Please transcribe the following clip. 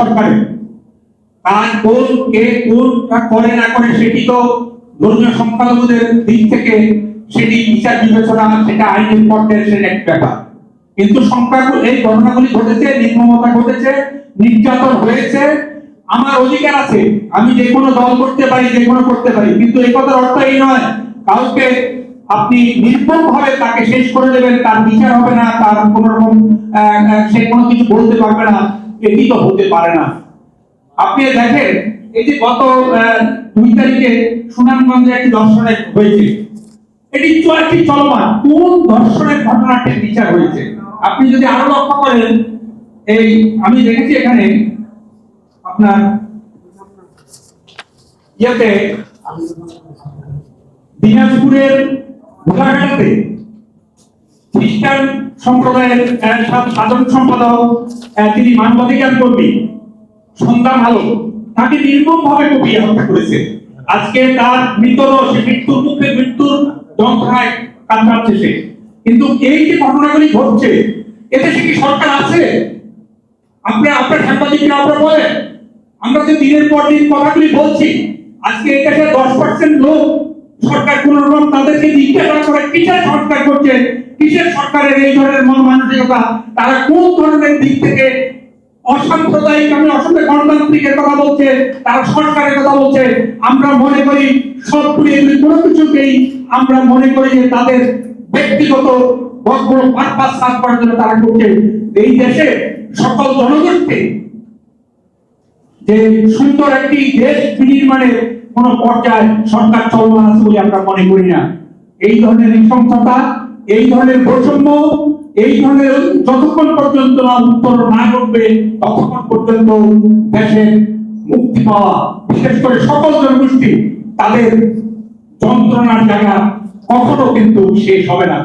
সরকারের কোন কে করে না করে সেটি তো ধর্মীয় সংখ্যালঘুদের দিক থেকে সেটি বিচার বিবেচনা, সেটা আইনের সেটা এক ব্যাপার। কিন্তু এই ঘটনাগুলি ঘটেছে, নির্মমতা ঘটেছে, নির্যাতন হয়েছে। আমার অধিকার আছে, আমি যে কোনো দল করতে পারি, যে কোনো করতে পারি, কিন্তু এই কথার অর্থ এই নয়, কাউকে আপনি নির্মম ভাবে তাকে শেষ করে দেবেন, তার বিচার হবে না, তার কোন রকম সে কোনো কিছু বলতে পারবে না। এটি তো হতে পারে না। আপনি দেখেন, এই যে গত দুই তারিখে সুনামগঞ্জে একটি দর্শনের হয়েছে। এটি চলটি চলমান। কোন দর্শনের ঘটনাটির বিচার হয়েছে? আপনি যদি আরও লক্ষ্য করেন, এই আমি দেখেছি এখানে আপনার ইয়েতে দিনাজপুরের খ্রিস্টান সম্প্রদায়ের সাধারণ সম্পাদক তিনি মানবাধিকার কর্মী, সন্তান আলো তাকে নির্মম ভাবে কপিয়ে হত্যা করেছে। আজকে তার মৃতদেহ মৃত্যুর মুখে মৃত্যুর যন্ত্রণায় কাতরাচ্ছে সে কিন্তু এই যে ঘটনাগুলি ঘটছে, এতে সে কি সরকার আছে? আপনি, আপনার সাংবাদিকরা আপনারা বলেন। আমরা যে দিনের পর দিন কথাগুলি বলছি, আজকে এই দেশে পার্সেন্ট লোক সরকার কোন রকম তাদেরকে জিজ্ঞাসা করে সরকার করছে, কিসের সরকারের এই ধরনের মন মানসিকতা তারা কোন ধরনের দিক থেকে অসাম্প্রদায়িক আমি অসম্ভব গণতান্ত্রিকের কথা বলছে, তারা সরকারের কথা বলছে? আমরা মনে করি কোনো কিছুকেই আমরা মনে করি যে তাদের ব্যক্তিগত জন্য তারা করছে। এই দেশে সকল জনগণকে যে সুন্দর একটি দেশ বিনির্মাণের কোন পর্যায়ে সরকার চলমান আছে বলে আমরা মনে করি না। এই ধরনের নৃশংসতা, এই ধরনের বৈষম্য, এই ধরনের যতক্ষণ পর্যন্ত না উত্তর না করবে ততক্ষণ পর্যন্ত দেশের মুক্তি পাওয়া, বিশেষ করে সকল জনগোষ্ঠী, তাদের যন্ত্রণার জায়গা কখনো কিন্তু শেষ হবে না।